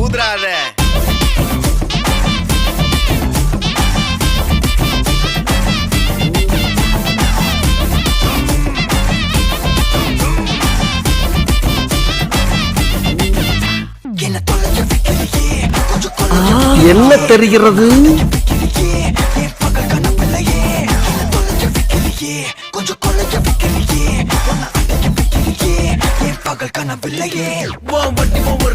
ஊதுறாத. என்ன தெரிகிறது பகல் கனவில்லையே வட்டி ஒவ்வொரு